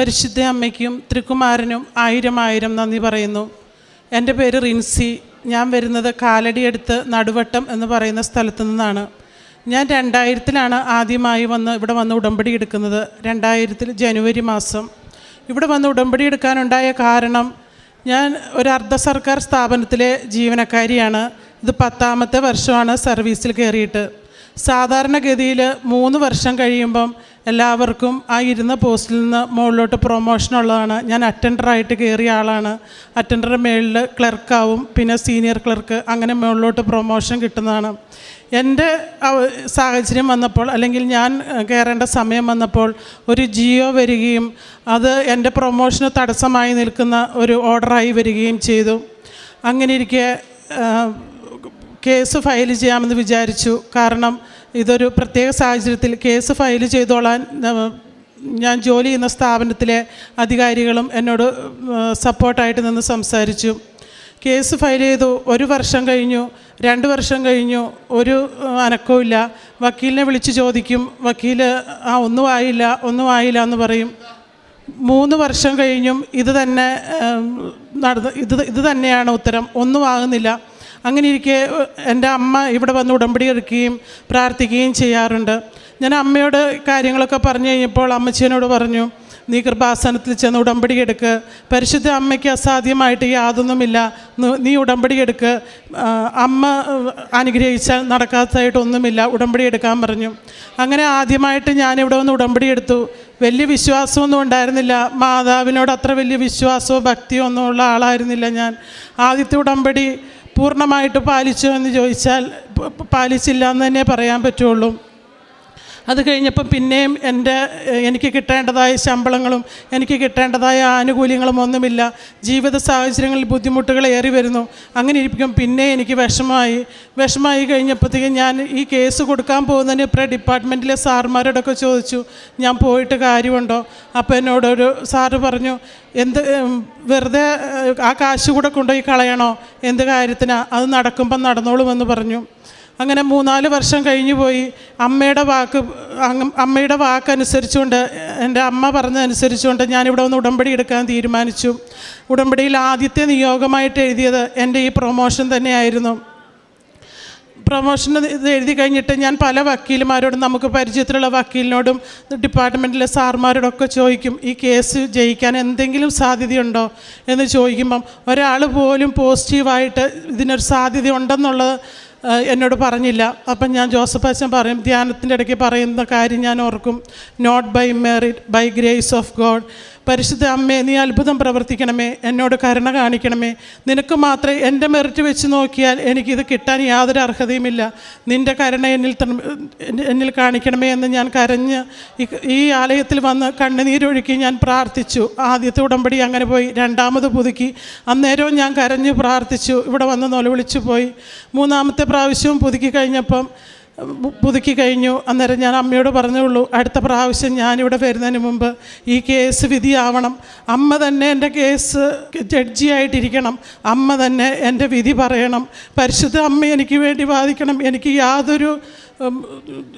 പരിശുദ്ധ അമ്മയ്ക്കും തൃക്കുമാരനും ആയിരം ആയിരം നന്ദി പറയുന്നു. എന്റെ പേര് റിൻസി. ഞാൻ വരുന്നത് കാലടിയടുത്ത് നടുവട്ടം എന്ന് പറയുന്ന സ്ഥലത്തു നിന്നാണ്. ഞാൻ രണ്ടായിരത്തിലാണ് ആദ്യമായി വന്ന് ഇവിടെ വന്ന് ഉടമ്പടി എടുക്കുന്നത്. രണ്ടായിരത്തിൽ ജനുവരി മാസം. ഇവിടെ വന്ന് ഉടമ്പടി എടുക്കാനുണ്ടായ കാരണം ഞാൻ ഒരു അർദ്ധ സർക്കാർ സ്ഥാപനത്തിലെ ജീവനക്കാരിയാണ്. ഇത് പത്താമത്തെ വർഷമാണ് സർവീസിൽ കയറിയിട്ട്. സാധാരണഗതിയിൽ മൂന്ന് വർഷം കഴിയുമ്പം എല്ലാവർക്കും ആ ഇരുന്ന പോസ്റ്റിൽ നിന്ന് മുകളിലോട്ട് പ്രൊമോഷൻ ഉള്ളതാണ്. ഞാൻ അറ്റൻഡറായിട്ട് കയറിയ ആളാണ്. അറ്റൻഡർ മേളിൽ ക്ലർക്കാവും പിന്നെ സീനിയർ ക്ലർക്ക് അങ്ങനെ മുകളിലോട്ട് പ്രൊമോഷൻ കിട്ടുന്നതാണ്. എന്റെ സാഹചര്യം വന്നപ്പോൾ അല്ലെങ്കിൽ ഞാൻ കയറേണ്ട സമയം വന്നപ്പോൾ ഒരു ജിയോ വരികയും അത് എന്റെ പ്രൊമോഷന് തടസ്സമായി നിൽക്കുന്ന ഒരു ഓർഡറായി വരികയും ചെയ്തു. അങ്ങനെ ഇരിക്കെ കേസ് ഫയൽ ചെയ്യാമെന്ന് വിചാരിച്ചു. കാരണം ഇതൊരു പ്രത്യേക സാഹചര്യത്തിൽ കേസ് ഫയൽ ചെയ്തോളാൻ ഞാൻ ജോലി ചെയ്യുന്ന സ്ഥാപനത്തിലെ അധികാരികളും എന്നോട് സപ്പോർട്ടായിട്ട് നിന്ന് സംസാരിച്ചു. കേസ് ഫയൽ ചെയ്തു ഒരു വർഷം കഴിഞ്ഞു രണ്ട് വർഷം കഴിഞ്ഞു ഒരു അനക്കവും വക്കീലിനെ വിളിച്ച് ചോദിക്കും വക്കീൽ ആ ഒന്നും ആയില്ല ഒന്നും ആയില്ല എന്ന് പറയും. മൂന്ന് വർഷം കഴിഞ്ഞും ഇത് തന്നെ നടന്ന് ഇത് ഇത് തന്നെയാണ് ഉത്തരം ഒന്നും ആകുന്നില്ല. അങ്ങനെ ഇരിക്കെ എന്റെ അമ്മ ഇവിടെ വന്ന് ഉടമ്പടി എടുക്കുകയും പ്രാർത്ഥിക്കുകയും ചെയ്യാറുണ്ട്. ഞാൻ അമ്മയോട് കാര്യങ്ങളൊക്കെ പറഞ്ഞു കഴിഞ്ഞപ്പോൾ അമ്മച്ചിയനോട് പറഞ്ഞു നീ കൃപാസനത്തിൽ ചെന്ന് ഉടമ്പടി എടുക്ക്. പരിശുദ്ധ അമ്മയ്ക്ക് അസാധ്യമായിട്ട് യാതൊന്നുമില്ല. നീ ഉടമ്പടി എടുക്ക്. അമ്മ അനുഗ്രഹിച്ചാൽ നടക്കാത്തതായിട്ടൊന്നുമില്ല. ഉടമ്പടി എടുക്കാൻ പറഞ്ഞു. അങ്ങനെ ആദ്യമായിട്ട് ഞാനിവിടെ വന്ന് ഉടമ്പടി എടുത്തു. വലിയ വിശ്വാസമൊന്നും ഉണ്ടായിരുന്നില്ല. മാതാവിനോട് അത്ര വലിയ വിശ്വാസമോ ഭക്തിയോ ഒന്നും ഉള്ള ആളായിരുന്നില്ല ഞാൻ. ആദ്യത്തെ ഉടമ്പടി പൂർണമായിട്ട് പാലിച്ചോ എന്ന് ചോദിച്ചാൽ പാലിച്ചില്ല എന്ന് തന്നെ പറയാൻ പറ്റുള്ളൂ. അത് കഴിഞ്ഞപ്പം പിന്നെയും എന്റെ എനിക്ക് കിട്ടേണ്ടതായ ശമ്പളങ്ങളും എനിക്ക് കിട്ടേണ്ടതായ ആനുകൂല്യങ്ങളും ഒന്നുമില്ല. ജീവിത സാഹചര്യങ്ങളിൽ ബുദ്ധിമുട്ടുകൾ ഏറി വരുന്നു. അങ്ങനെ ഇരിക്കും പിന്നെ എനിക്ക് വിഷമമായി. വിഷമമായി കഴിഞ്ഞപ്പോഴത്തേക്കും ഞാൻ ഈ കേസ് കൊടുക്കാൻ പോകുന്നതിന് ഇപ്പം ഡിപ്പാർട്ട്മെന്റിലെ സാർമാരോടൊക്കെ ചോദിച്ചു ഞാൻ പോയിട്ട് കാര്യമുണ്ടോ? അപ്പോൾ എന്നോടൊരു സാറ് പറഞ്ഞു എന്ത് വെറുതെ ആ കാശ് കൂടെ കൊണ്ടുപോയി കളയണോ? എന്ത് കാര്യത്തിനാണ് അത് നടക്കുമ്പം നടന്നോളുമെന്ന് പറഞ്ഞു. അങ്ങനെ മൂന്നാൽ വർഷം കഴിഞ്ഞു പോയി. അമ്മയുടെ വാക്ക് അമ്മയുടെ വാക്കനുസരിച്ചുകൊണ്ട് എന്റെ അമ്മ പറഞ്ഞതനുസരിച്ചുകൊണ്ട് ഞാനിവിടെ ഒന്ന് ഉടമ്പടി എടുക്കാൻ തീരുമാനിച്ചു. ഉടമ്പടിയിൽ ആദ്യത്തെ നിയോഗമായിട്ട് എഴുതിയത് എന്റെ ഈ പ്രൊമോഷൻ തന്നെയായിരുന്നു. പ്രൊമോഷൻ ഇത് എഴുതി കഴിഞ്ഞിട്ട് ഞാൻ പല വക്കീലുമാരോടും നമുക്ക് പരിചയത്തിലുള്ള വക്കീലിനോടും ഡിപ്പാർട്ട്മെന്റിലെ സാർമാരോടൊക്കെ ചോദിക്കും ഈ കേസ് ജയിക്കാൻ എന്തെങ്കിലും സാധ്യതയുണ്ടോ? എന്ന് ചോദിക്കുമ്പം ഒരാൾ പോലും പോസിറ്റീവായിട്ട് ഇതിനൊരു സാധ്യത ഉണ്ടെന്നുള്ളത് എന്നോട് പറഞ്ഞില്ല. അപ്പം ഞാൻ ജോസഫ് അച്ഛൻ പറയും ധ്യാനത്തിന്റെ ഇടയ്ക്ക് പറയുന്ന കാര്യം ഞാൻ ഓർക്കും. Not by merit by grace of God പരിശുദ്ധ അമ്മേ നീ അത്ഭുതം പ്രവർത്തിക്കണമേ എന്നോട് കരുണ കാണിക്കണമേ. നിനക്ക് മാത്രമേ എന്റെ മെറിറ്റ് വെച്ച് നോക്കിയാൽ എനിക്കിത് കിട്ടാൻ യാതൊരു അർഹതയുമില്ല. നിന്റെ കരുണ എന്നിൽ എന്നിൽ കാണിക്കണമേ എന്ന് ഞാൻ കരഞ്ഞ് ഈ- ആലയത്തിൽ വന്ന് കണ്ണുനീരൊഴുക്കി ഞാൻ പ്രാർത്ഥിച്ചു. ആദ്യത്തെ ഉടമ്പടി അങ്ങനെ പോയി രണ്ടാമത് പുതുക്കി. അന്നേരവും ഞാൻ കരഞ്ഞ് പ്രാർത്ഥിച്ചു. ഇവിടെ വന്ന് നൊലവിളിച്ചു പോയി. മൂന്നാമത്തെ പ്രാവശ്യവും പുതുക്കി കഴിഞ്ഞപ്പം പുതുക്കി കഴിഞ്ഞു. അന്നേരം ഞാൻ അമ്മയോട് പറഞ്ഞുള്ളൂ അടുത്ത പ്രാവശ്യം ഞാനിവിടെ വരുന്നതിന് മുമ്പ് ഈ കേസ് വിധിയാവണം. അമ്മ തന്നെ എന്റെ കേസ് ജഡ്ജിയായിട്ടിരിക്കണം. അമ്മ തന്നെ എന്റെ വിധി പറയണം. പരിശുദ്ധ അമ്മ എനിക്ക് വേണ്ടി വാദിക്കണം. എനിക്ക് യാതൊരു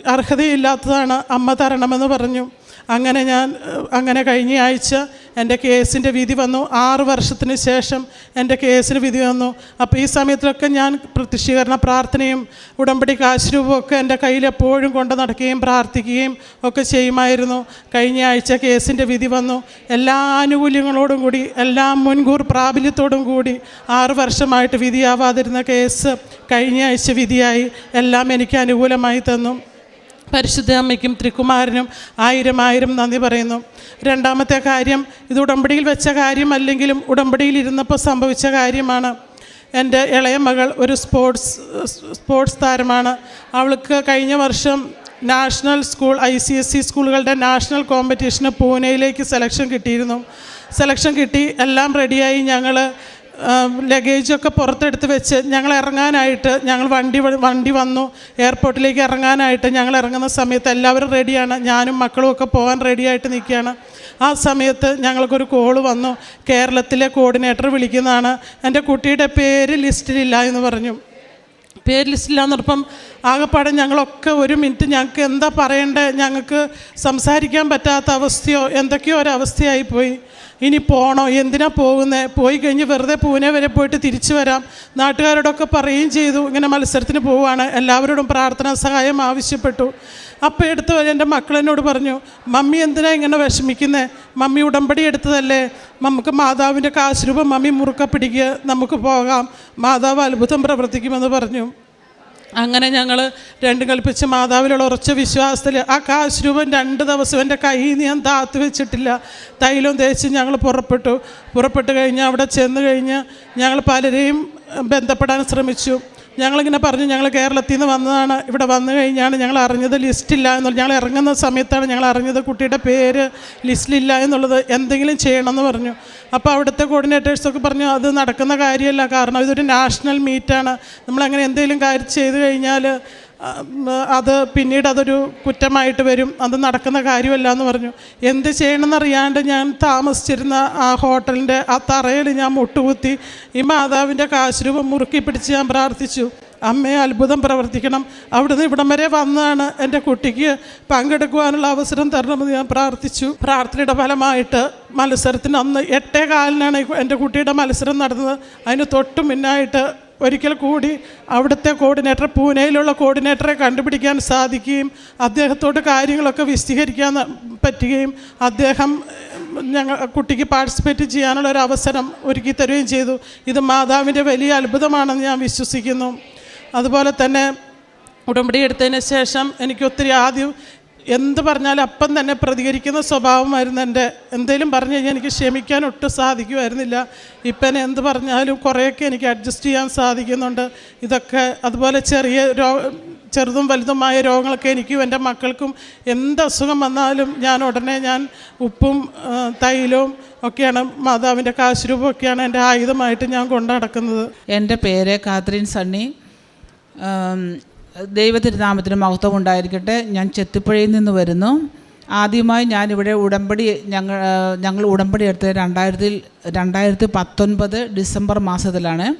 അർഹതയില്ലാത്തതാണ് അമ്മ തരണമെന്ന് പറഞ്ഞു. അങ്ങനെ ഞാൻ അങ്ങനെ കഴിഞ്ഞ ആഴ്ച എന്റെ കേസിന്റെ വിധി വന്നു. ആറ് വർഷത്തിന് ശേഷം എന്റെ കേസിന് വിധി വന്നു. അപ്പോൾ ഈ സമയത്തിലൊക്കെ ഞാൻ പ്രത്യക്ഷീകരണ പ്രാർത്ഥനയും ഉടമ്പടി കാശ്രൂപവും ഒക്കെ എന്റെ കയ്യിൽ എപ്പോഴും കൊണ്ട് നടക്കുകയും പ്രാർത്ഥിക്കുകയും ഒക്കെ ചെയ്യുമായിരുന്നു. കഴിഞ്ഞ ആഴ്ച കേസിന്റെ വിധി വന്നു. എല്ലാ ആനുകൂല്യങ്ങളോടും കൂടി എല്ലാ മുൻകൂർ പ്രാബല്യത്തോടും കൂടി ആറ് വർഷമായിട്ട് വിധിയാവാതിരുന്ന കേസ് കഴിഞ്ഞ ആഴ്ച വിധിയായി. എല്ലാം എനിക്ക് അനുകൂലമായി തന്നു. പരിശുദ്ധ അമ്മയ്ക്കും ത്രികുമാരനും ആയിരം ആയിരം നന്ദി പറയുന്നു. രണ്ടാമത്തെ കാര്യം ഇത് ഉടമ്പടിയിൽ വെച്ച കാര്യമല്ലെങ്കിലും ഉടമ്പടിയിൽ ഇരുന്നപ്പോൾ സംഭവിച്ച കാര്യമാണ്. എന്റെ ഇളയ മകൾ ഒരു സ്പോർട്സ് സ്പോർട്സ് താരമാണ്. അവൾക്ക് കഴിഞ്ഞ വർഷം national school I C S C സ്കൂളുകളുടെ നാഷണൽ കോമ്പറ്റീഷന് പൂനെയിലേക്ക് സെലക്ഷൻ കിട്ടിയിരുന്നു. സെലക്ഷൻ കിട്ടി എല്ലാം റെഡിയായി ഞങ്ങൾ ലഗേജൊക്കെ പുറത്തെടുത്ത് വെച്ച് ഞങ്ങൾ ഇറങ്ങാനായിട്ട് ഞങ്ങൾ വണ്ടി വണ്ടി വന്നു. എയർപോർട്ടിലേക്ക് ഇറങ്ങാനായിട്ട് ഞങ്ങൾ ഇറങ്ങുന്ന സമയത്ത് എല്ലാവരും റെഡിയാണ് ഞാനും മക്കളും ഒക്കെ പോകാൻ റെഡിയായിട്ട് നിൽക്കുകയാണ്. ആ സമയത്ത് ഞങ്ങൾക്കൊരു കോൾ വന്നു. കേരളത്തിലെ കോർഡിനേറ്റർ വിളിക്കുന്നതാണ്. എന്റെ കുട്ടിയുടെ പേര് ലിസ്റ്റിലില്ല എന്ന് പറഞ്ഞു. പേര് ലിസ്റ്റില്ലാന്ന് പറഞ്ഞപ്പം ആകെപ്പാടെ ഞങ്ങളൊക്കെ ഒരു മിനിറ്റ് ഞങ്ങൾക്ക് എന്താ പറയണ്ടേ? ഞങ്ങൾക്ക് സംസാരിക്കാൻ പറ്റാത്ത അവസ്ഥയോ എന്തൊക്കെയോ ഒരവസ്ഥയായി പോയി. ഇനി പോകണോ എന്തിനാ പോകുന്നത് പോയി കഴിഞ്ഞ് വെറുതെ പൂനെ വരെ പോയിട്ട് തിരിച്ചു വരാം. നാട്ടുകാരോടൊക്കെ പറയുകയും ചെയ്തു. ഇങ്ങനെ മത്സരത്തിന് പോവുകയാണ്. എല്ലാവരോടും പ്രാർത്ഥനാ സഹായം ആവശ്യപ്പെട്ടു. അപ്പോൾ എടുത്ത് എന്റെ മക്കളെന്നോട് പറഞ്ഞു മമ്മി എന്തിനാ ഇങ്ങനെ വിഷമിക്കുന്നത് മമ്മി ഉടമ്പടി എടുത്തതല്ലേ? നമുക്ക് മാതാവിന്റെ കാശ് രൂപം മമ്മി മുറുക്ക പിടിക്കുക നമുക്ക് പോകാം. മാതാവ് അത്ഭുതം പ്രവർത്തിക്കുമെന്ന് പറഞ്ഞു. അങ്ങനെ ഞങ്ങൾ രണ്ടും കൽപ്പിച്ച് മാതാവിലുള്ള ഉറച്ച വിശ്വാസത്തിൽ ആ കാശ് രൂപം രണ്ട് ദിവസം എന്റെ കയ്യിൽ ഞാൻ താത്തു വെച്ചിട്ടില്ല. തൈലം തേച്ച് ഞങ്ങൾ പുറപ്പെട്ടു. പുറപ്പെട്ട് കഴിഞ്ഞ് അവിടെ ചെന്ന് കഴിഞ്ഞ് ഞങ്ങൾ പലരെയും ബന്ധപ്പെടാൻ ശ്രമിച്ചു. ഞങ്ങളിങ്ങനെ പറഞ്ഞു ഞങ്ങൾ കേരളത്തിൽ നിന്ന് വന്നതാണ് ഇവിടെ വന്നു കഴിഞ്ഞാണ് ഞങ്ങൾ അറിഞ്ഞത് ലിസ്റ്റില്ല എന്നുള്ളത്. ഞങ്ങൾ ഇറങ്ങുന്ന സമയത്താണ് ഞങ്ങൾ അറിഞ്ഞത് കുട്ടിയുടെ പേര് ലിസ്റ്റിലില്ല എന്നുള്ളത് എന്തെങ്കിലും ചെയ്യണമെന്ന് പറഞ്ഞു. അപ്പോൾ അവിടുത്തെ കോർഡിനേറ്റേഴ്സൊക്കെ പറഞ്ഞു അത് നടക്കുന്ന കാര്യമല്ല കാരണം ഇതൊരു നാഷണൽ മീറ്റാണ് നമ്മളങ്ങനെ എന്തെങ്കിലും കാര്യം ചെയ്തു കഴിഞ്ഞാൽ അത് പിന്നീട് അതൊരു കുറ്റമായിട്ട് വരും. അത് നടക്കുന്ന കാര്യമല്ല എന്ന് പറഞ്ഞു. എന്ത് ചെയ്യണമെന്നറിയാണ്ട് ഞാൻ താമസിച്ചിരുന്ന ആ ഹോട്ടലിന്റെ ആ തറയിൽ ഞാൻ മുട്ടുകുത്തി ഈ മാതാവിന്റെ കാശുരൂപം മുറുക്കി പിടിച്ച് ഞാൻ പ്രാർത്ഥിച്ചു. അമ്മയെ അത്ഭുതം പ്രവർത്തിക്കണം. അവിടുന്ന് ഇവിടം വരെ വന്നാണ് എന്റെ കുട്ടിക്ക് പങ്കെടുക്കുവാനുള്ള അവസരം തരണമെന്ന് ഞാൻ പ്രാർത്ഥിച്ചു. പ്രാർത്ഥനയുടെ ഫലമായിട്ട് മത്സരത്തിന് അന്ന് എട്ടേ കാലിനാണ് എന്റെ കുട്ടിയുടെ മത്സരം നടന്നത്. അതിന് തൊട്ടു മുന്നായിട്ട് ഒരിക്കൽ കൂടി അവിടുത്തെ കോർഡിനേറ്റർ പൂനെയിലുള്ള കോർഡിനേറ്ററെ കണ്ടുപിടിക്കാൻ സാധിക്കുകയും അദ്ദേഹത്തോട് കാര്യങ്ങളൊക്കെ വിശദീകരിക്കാൻ പറ്റുകയും അദ്ദേഹം ഞങ്ങൾ കുട്ടിക്ക് പാർട്ടിസിപ്പേറ്റ് ചെയ്യാനുള്ള ഒരു അവസരം ഒരുക്കി തരുകയും ചെയ്തു. ഇത് മാതാവിന്റെ വലിയ അത്ഭുതമാണെന്ന് ഞാൻ വിശ്വസിക്കുന്നു. അതുപോലെ തന്നെ ഉടമ്പടി എടുത്തതിന് ശേഷം എനിക്ക് ഒത്തിരി ആദ്യം എന്ത് പറഞ്ഞാലും അപ്പം തന്നെ പ്രതികരിക്കുന്ന സ്വഭാവമായിരുന്നു എന്റെ. എന്തെങ്കിലും പറഞ്ഞു കഴിഞ്ഞാൽ എനിക്ക് ക്ഷമിക്കാൻ ഒട്ടും സാധിക്കുമായിരുന്നില്ല. ഇപ്പം എന്ത് പറഞ്ഞാലും കുറേയൊക്കെ എനിക്ക് അഡ്ജസ്റ്റ് ചെയ്യാൻ സാധിക്കുന്നുണ്ട്. ഇതൊക്കെ അതുപോലെ ചെറിയ രോ ചെറുതും വലുതുമായ രോഗങ്ങളൊക്കെ എനിക്കും എന്റെ മക്കൾക്കും എന്ത് അസുഖം വന്നാലും ഞാൻ ഉടനെ ഞാൻ ഉപ്പും തൈലവും ഒക്കെയാണ് മാതാവിന്റെ കാശുരൂപമൊക്കെയാണ് എന്റെ ആയുധമായിട്ട് ഞാൻ കൊണ്ടു നടക്കുന്നത്. എന്റെ പേര് കാത്രീൻ സണ്ണി. ദൈവത്തിരുനാമത്തിന് മഹത്വം ഉണ്ടായിരിക്കട്ടെ ഞാൻ ചെത്തിപ്പുഴയിൽ നിന്ന് വരുന്നു. ആദ്യമായി ഞാനിവിടെ ഉടമ്പടി ഞങ്ങൾ ഞങ്ങൾ ഉടമ്പടി എടുത്തത് രണ്ടായിരത്തി രണ്ടായിരത്തി പത്തൊൻപത് ഡിസംബർ മാസത്തിലാണ്.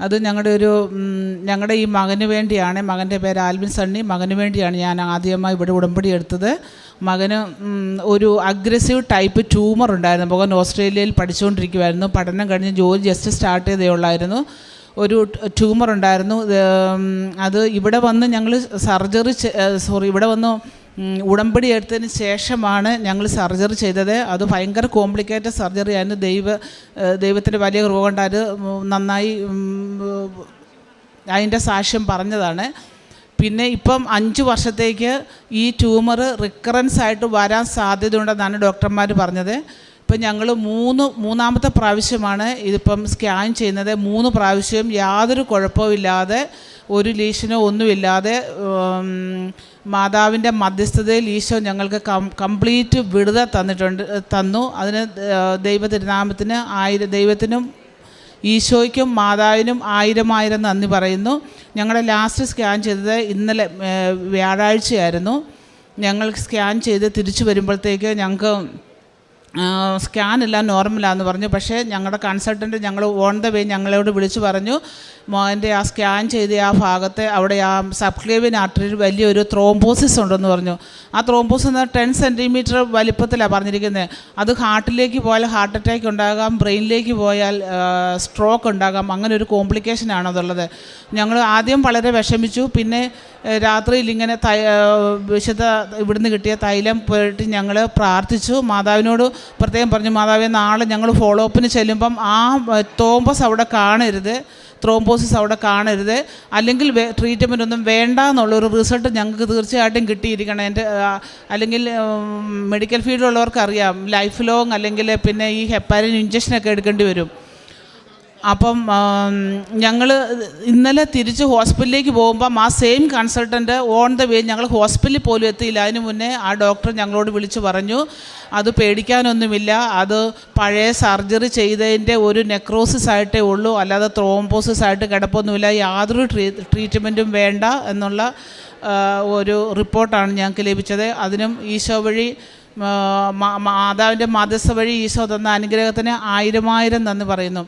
അത് ഞങ്ങളുടെ ഒരു ഞങ്ങളുടെ ഈ മകന് വേണ്ടിയാണ്. മകന്റെ പേര് ആൽവിൻ സണ്ണി. മകന് വേണ്ടിയാണ് ഞാൻ ആദ്യമായി ഇവിടെ ഉടമ്പടി എടുത്തത്. മകന് ഒരു അഗ്രസീവ് ടൈപ്പ് ട്യൂമർ ഉണ്ടായിരുന്നു. മകൻ ഓസ്ട്രേലിയയിൽ പഠിച്ചുകൊണ്ടിരിക്കുമായിരുന്നു പഠനം കഴിഞ്ഞ് ജോലി ജസ്റ്റ് സ്റ്റാർട്ട് ചെയ്തേ ഉള്ളായിരുന്നു. ഒരു ട്യൂമർ ഉണ്ടായിരുന്നു. അത് ഇവിടെ വന്ന് ഞങ്ങൾ സർജറി സോറി ഇവിടെ വന്ന് ഉടമ്പടി എടുത്തതിന് ശേഷമാണ് ഞങ്ങൾ സർജറി ചെയ്തത്. അത് ഭയങ്കര കോംപ്ലിക്കേറ്റഡ് സർജറി ആയിരുന്നു. ദൈവ ദൈവത്തിന്റെ വലിയ കൃപ കൊണ്ട് അത് നന്നായി അതിന്റെ സാക്ഷ്യം പറഞ്ഞതാണ്. പിന്നെ ഇപ്പം അഞ്ച് വർഷത്തേക്ക് ഈ ട്യൂമർ റിക്കറൻസ് ആയിട്ട് വരാൻ സാധ്യതയുണ്ടെന്നാണ് ഡോക്ടർമാർ പറഞ്ഞത്. ഇപ്പം ഞങ്ങൾ മൂന്ന് മൂന്നാമത്തെ പ്രാവശ്യമാണ് ഇതിപ്പം സ്കാൻ ചെയ്യുന്നത്. മൂന്ന് പ്രാവശ്യവും യാതൊരു കുഴപ്പമില്ലാതെ ഒരു ലീഷനോ ഒന്നുമില്ലാതെ മാതാവിന്റെ മധ്യസ്ഥതയിൽ ഈശോ ഞങ്ങൾക്ക് കംപ്ലീറ്റ് വിടുത തന്നിട്ടുണ്ട് തന്നു. അതിന് ദൈവതിരുനാമത്തിന് ദൈവ തിരുനാമത്തിന് ആയിരം ദൈവത്തിനും ഈശോയ്ക്കും മാതാവിനും ആയിരം ആയിരം നന്ദി പറയുന്നു. ഞങ്ങളുടെ ലാസ്റ്റ് സ്കാൻ ചെയ്തത് ഇന്നലെ വ്യാഴാഴ്ചയായിരുന്നു. ഞങ്ങൾ സ്കാൻ ചെയ്ത് തിരിച്ചു വരുമ്പോഴത്തേക്ക് ഞങ്ങൾക്ക് സ്കാൻ എല്ലാം നോർമലാന്ന് പറഞ്ഞു. പക്ഷേ ഞങ്ങളുടെ കൺസൾട്ടന്റ് ഞങ്ങൾ ഓൺ ദ വേ ഞങ്ങളോട് വിളിച്ചു പറഞ്ഞു മോന്റെ ആ സ്കാൻ ചെയ്ത ആ ഭാഗത്തെ അവിടെ ആ സബ്ക്ലേവിൻ ആർട്ടറിയിൽ വലിയൊരു ത്രോംബോസിസ് ഉണ്ടെന്ന് പറഞ്ഞു. ആ ത്രോംബോസ് എന്ന് ടെൻ സെന്റിമീറ്റർ വലിപ്പത്തിലാണ് പറഞ്ഞിരിക്കുന്നത് അത് ഹാർട്ടിലേക്ക് പോയാൽ ഹാർട്ട് അറ്റാക്ക് ഉണ്ടാകാം ബ്രെയിനിലേക്ക് പോയാൽ സ്ട്രോക്ക് ഉണ്ടാകാം. അങ്ങനെ ഒരു കോംപ്ലിക്കേഷനാണ് അതുള്ളത്. ഞങ്ങൾ ആദ്യം വളരെ വിഷമിച്ചു. പിന്നെ രാത്രിയിൽ ഇങ്ങനെ തൈ വിശുദ്ധ ഇവിടുന്ന് കിട്ടിയ തൈലം പോയിട്ട് ഞങ്ങൾ പ്രാർത്ഥിച്ചു. മാതാവിനോട് പ്രത്യേകം പറഞ്ഞു മാതാവേ നാളെ ഞങ്ങൾ ഫോളോ അപ്പിന് ചെല്ലുമ്പം ആ തോമ്പസ് അവിടെ കാണരുത്. ത്രോംബോസിസ് അവിടെ കാണരുത്. അല്ലെങ്കിൽ ട്രീറ്റ്മെന്റ് ഒന്നും വേണ്ട എന്നുള്ളൊരു റിസൾട്ട് ഞങ്ങൾക്ക് തീർച്ചയായിട്ടും കിട്ടിയിരിക്കണം. എന്റെ അല്ലെങ്കിൽ മെഡിക്കൽ ഫീൽഡിലുള്ളവർക്ക് അറിയാം ലൈഫ് ലോങ് അല്ലെങ്കിൽ പിന്നെ ഈ ഹെപ്പാരിൻ ഇഞ്ചക്ഷനൊക്കെ എടുക്കേണ്ടി വരും. അപ്പം ഞങ്ങൾ ഇന്നലെ തിരിച്ച് ഹോസ്പിറ്റലിലേക്ക് പോകുമ്പം ആ same consultant on the way ഞങ്ങൾ ഹോസ്പിറ്റലിൽ പോലും എത്തിയില്ല. അതിന് മുന്നേ ആ ഡോക്ടർ ഞങ്ങളോട് വിളിച്ച് പറഞ്ഞു അത് പേടിക്കാനൊന്നുമില്ല. അത് പഴയ സർജറി ചെയ്തതിന്റെ ഒരു നെക്രോസിസ് ആയിട്ടേ ഉള്ളൂ. അല്ലാതെ ത്രോംബോസിസ് ആയിട്ട് കിടപ്പൊന്നുമില്ല. യാതൊരു ട്രീ ട്രീറ്റ്മെന്റും വേണ്ട എന്നുള്ള ഒരു റിപ്പോർട്ടാണ് ഞങ്ങൾക്ക് ലഭിച്ചത്. അതിനും ഈശോ വഴി മാതാവിന്റെ മധ്യസ്ഥ വഴി ഈശോ തന്ന അനുഗ്രഹത്തിന് ആയിരമായിരം നന്ദി പറയുന്നു.